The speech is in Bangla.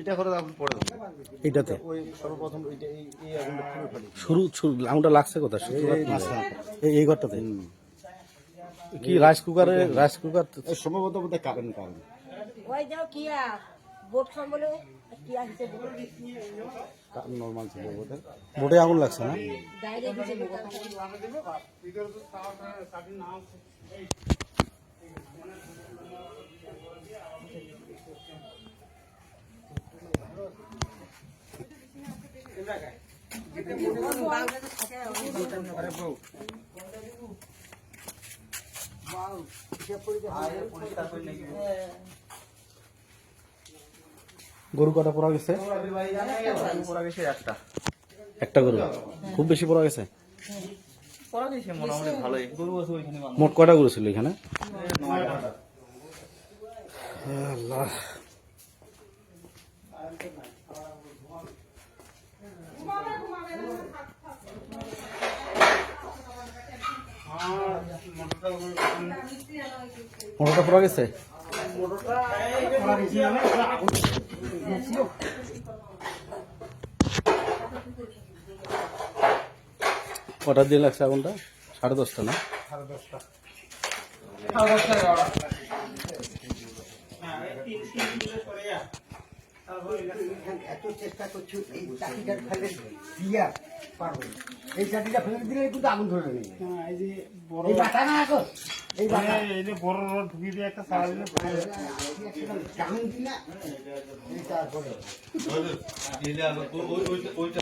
এটা করে আগুন পড়ে এটাতে? ওই সর্বপ্রথম ওইটা এই এই আগুনটা পুরো ফেলে শুরু শুরু আঙুলটা লাগছে এই এই ঘরটাতে? কি রাইস কুকারে রাইস কুকার সম্ভবত কারণ ওই যাও কিয়া বোট সম্বলে কিয়া হিসেবে নর্মাল ছিল বোটে আগুন লাগছে না? ডাইরেক্ট গরু কটা পড়া গেছে? একটা একটা গরু? খুব বেশি পড়া গেছে? মোট কটা গরু ছিল এখানে? আল্লাহ। মোটরটা পড়া গেছে। কটার দিয়ে লাগছে আগুনটা? সাড়ে দশটা না? এত চেষ্টা করছ এই চাটিটার ফেলে দিয়া পারব এই ফেলে দিলে কিন্তু আগুন ধরে নেই এই যে বড় এই বাটা না এখন এই বাটা এই যে বড় রড ঢুকিয়ে দিয়ে একটা সারা দিলে দিনা ওইটা